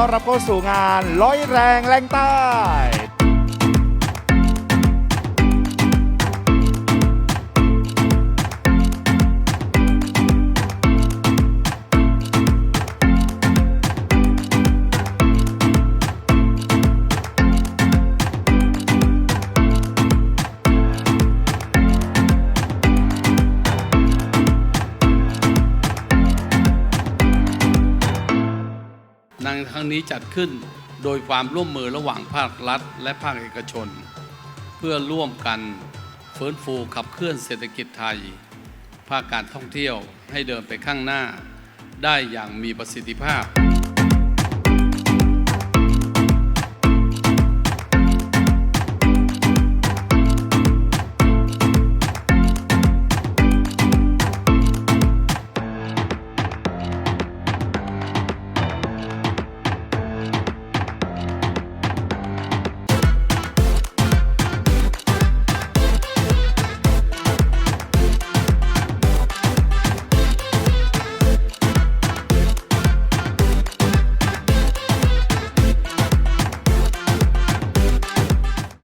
ต้อนรับเข้าสู่งานร้อยแรงแรงใต้ ในครั้งนี้จัดขึ้นโดยความร่วมมือระหว่างภาครัฐ และภาคเอกชน เพื่อร่วมกันฟื้นฟูขับเคลื่อนเศรษฐกิจไทย ภาคการท่องเที่ยวให้เดินไปข้างหน้า ได้อย่างมีประสิทธิภาพ